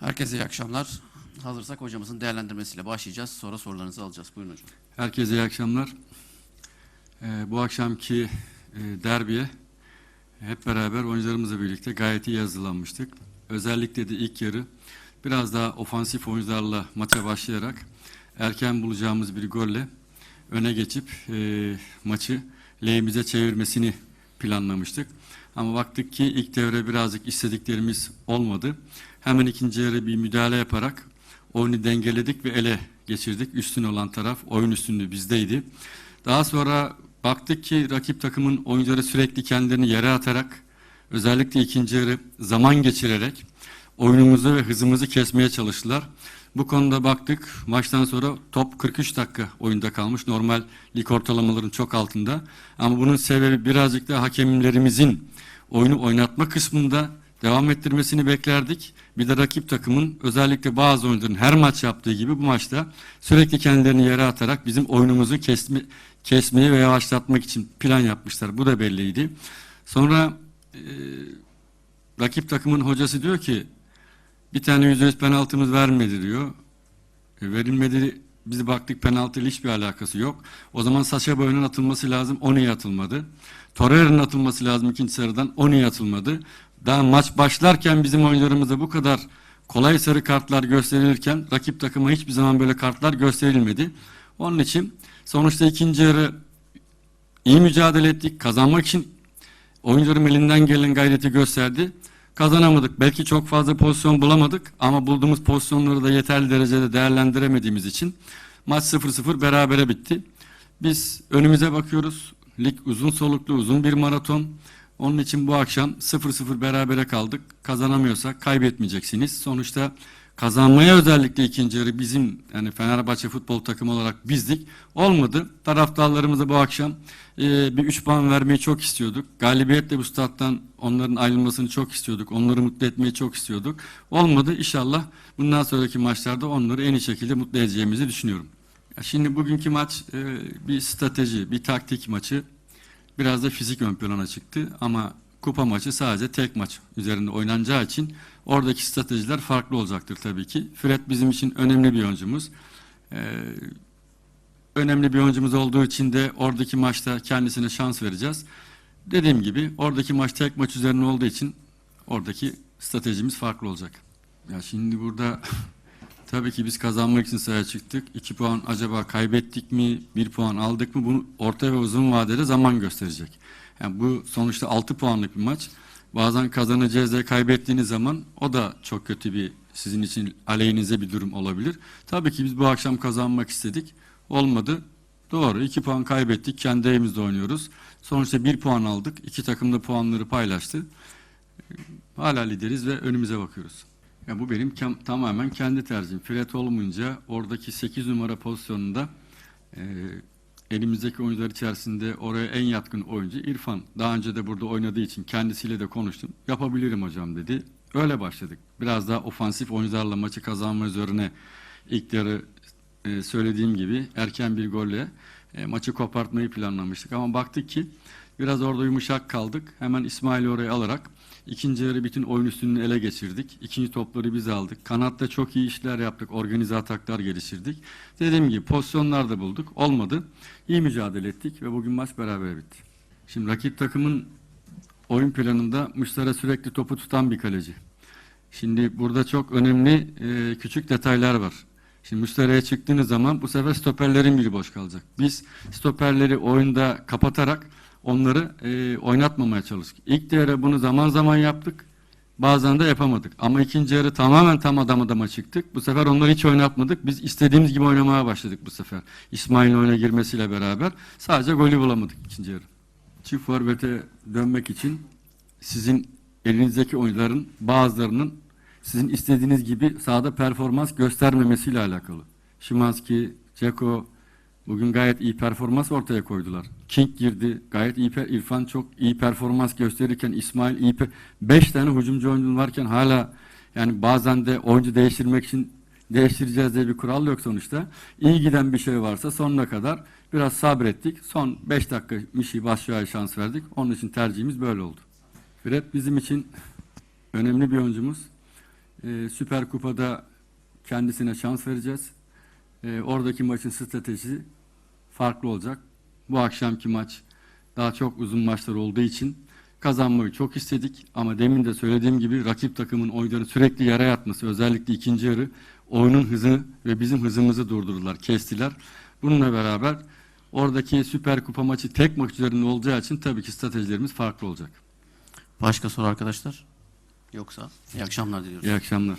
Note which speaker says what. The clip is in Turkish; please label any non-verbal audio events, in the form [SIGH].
Speaker 1: Herkese iyi akşamlar. Hazırsak hocamızın değerlendirmesiyle başlayacağız. Sonra sorularınızı alacağız. Buyurun hocam.
Speaker 2: Herkese iyi akşamlar. Ee, bu akşamki e, derbiye hep beraber oyuncularımızla birlikte gayet iyi hazırlanmıştık. Özellikle de ilk yarı biraz daha ofansif oyuncularla maça başlayarak erken bulacağımız bir golle öne geçip e, maçı lehimize çevirmesini planlamıştık. Ama baktık ki ilk devre birazcık istediklerimiz olmadı. Hemen ikinci yarı bir müdahale yaparak oyunu dengeledik ve ele geçirdik. Üstün olan taraf oyun üstünlüğü bizdeydi. Daha sonra baktık ki rakip takımın oyuncuları sürekli kendilerini yere atarak özellikle ikinci yarı zaman geçirerek oyunumuzu ve hızımızı kesmeye çalıştılar. Bu konuda baktık maçtan sonra top 43 dakika oyunda kalmış. Normal lig ortalamaların çok altında. Ama bunun sebebi birazcık da hakemlerimizin oyunu oynatma kısmında devam ettirmesini beklerdik. Bir de rakip takımın özellikle bazı oyuncuların her maç yaptığı gibi bu maçta sürekli kendilerini yere atarak bizim oyunumuzu kesme, kesmeyi ve yavaşlatmak için plan yapmışlar. Bu da belliydi. Sonra e, rakip takımın hocası diyor ki bir tane yüzde yüz penaltımız vermedi diyor. E, verilmedi biz baktık penaltı ile hiçbir alakası yok. O zaman Saşa Boy'un atılması lazım. O niye atılmadı? Torreira'nın atılması lazım ikinci sarıdan. O niye atılmadı? Daha maç başlarken bizim oyuncularımıza bu kadar kolay sarı kartlar gösterilirken rakip takıma hiçbir zaman böyle kartlar gösterilmedi. Onun için sonuçta ikinci yarı iyi mücadele ettik. Kazanmak için oyuncularım elinden gelen gayreti gösterdi. Kazanamadık. Belki çok fazla pozisyon bulamadık ama bulduğumuz pozisyonları da yeterli derecede değerlendiremediğimiz için maç 0-0 berabere bitti. Biz önümüze bakıyoruz. Lig uzun soluklu, uzun bir maraton. Onun için bu akşam 0-0 berabere kaldık. Kazanamıyorsak kaybetmeyeceksiniz. Sonuçta kazanmaya özellikle ikinci yarı bizim yani Fenerbahçe futbol takımı olarak bizdik. Olmadı. Taraftarlarımıza bu akşam e, bir 3 puan vermeyi çok istiyorduk. Galibiyetle bu stat'tan onların ayrılmasını çok istiyorduk. Onları mutlu etmeyi çok istiyorduk. Olmadı. İnşallah bundan sonraki maçlarda onları en iyi şekilde mutlu edeceğimizi düşünüyorum. Şimdi bugünkü maç e, bir strateji, bir taktik maçı. Biraz da fizik ön plana çıktı ama kupa maçı sadece tek maç üzerinde oynanacağı için oradaki stratejiler farklı olacaktır tabii ki. Fred bizim için önemli bir oyuncumuz. Ee, önemli bir oyuncumuz olduğu için de oradaki maçta kendisine şans vereceğiz. Dediğim gibi oradaki maç tek maç üzerine olduğu için oradaki stratejimiz farklı olacak. Ya şimdi burada [LAUGHS] tabii ki biz kazanmak için sahaya çıktık. 2 puan acaba kaybettik mi, 1 puan aldık mı bunu orta ve uzun vadede zaman gösterecek. Yani bu sonuçta 6 puanlık bir maç. Bazen kazanacağız diye kaybettiğiniz zaman o da çok kötü bir sizin için aleyhinize bir durum olabilir. Tabii ki biz bu akşam kazanmak istedik. Olmadı. Doğru. 2 puan kaybettik. Kendi evimizde oynuyoruz. Sonuçta 1 puan aldık. İki takım da puanları paylaştı. Hala lideriz ve önümüze bakıyoruz. Ya bu benim kem- tamamen kendi tercihim. Fred olmayınca oradaki 8 numara pozisyonunda e, elimizdeki oyuncular içerisinde oraya en yatkın oyuncu İrfan. Daha önce de burada oynadığı için kendisiyle de konuştum. Yapabilirim hocam dedi. Öyle başladık. Biraz daha ofansif oyuncularla maçı kazanma üzerine ilk yarı e, söylediğim gibi erken bir golle e, maçı kopartmayı planlamıştık. Ama baktık ki biraz orada yumuşak kaldık. Hemen İsmail'i oraya alarak ikinci yarı bütün oyun üstünlüğünü ele geçirdik. İkinci topları biz aldık. Kanatta çok iyi işler yaptık. Organize ataklar geliştirdik. Dediğim gibi pozisyonlar da bulduk. Olmadı. İyi mücadele ettik ve bugün maç beraber bitti. Şimdi rakip takımın oyun planında Müştera sürekli topu tutan bir kaleci. Şimdi burada çok önemli e, küçük detaylar var. Şimdi Müşteri'ye çıktığınız zaman bu sefer stoperlerin biri boş kalacak. Biz stoperleri oyunda kapatarak onları e, oynatmamaya çalıştık. İlk devre bunu zaman zaman yaptık. Bazen de yapamadık. Ama ikinci yarı tamamen tam adam adama çıktık. Bu sefer onları hiç oynatmadık. Biz istediğimiz gibi oynamaya başladık bu sefer. İsmail'in oyuna girmesiyle beraber. Sadece golü bulamadık ikinci yarı. Çift forvete dönmek için sizin elinizdeki oyuncuların bazılarının sizin istediğiniz gibi sahada performans göstermemesiyle alakalı. Şimanski, Ceko bugün gayet iyi performans ortaya koydular. King girdi. Gayet iyi İrfan çok iyi performans gösterirken İsmail iyi per- beş tane hücumcu oyuncun varken hala yani bazen de oyuncu değiştirmek için değiştireceğiz diye bir kural yok sonuçta. İyi giden bir şey varsa sonuna kadar biraz sabrettik. Son 5 dakika Mişi Başşuay'a şans verdik. Onun için tercihimiz böyle oldu. Fred bizim için önemli bir oyuncumuz. E, Süper Kupa'da kendisine şans vereceğiz. E, oradaki maçın stratejisi farklı olacak. Bu akşamki maç daha çok uzun maçlar olduğu için kazanmayı çok istedik ama demin de söylediğim gibi rakip takımın oyuncuların sürekli yere yatması özellikle ikinci yarı oyunun hızını ve bizim hızımızı durdurdular, kestiler. Bununla beraber oradaki Süper Kupa maçı tek maç üzerinde olacağı için tabii ki stratejilerimiz farklı olacak.
Speaker 1: Başka soru arkadaşlar? Yoksa iyi akşamlar diliyoruz.
Speaker 2: İyi akşamlar.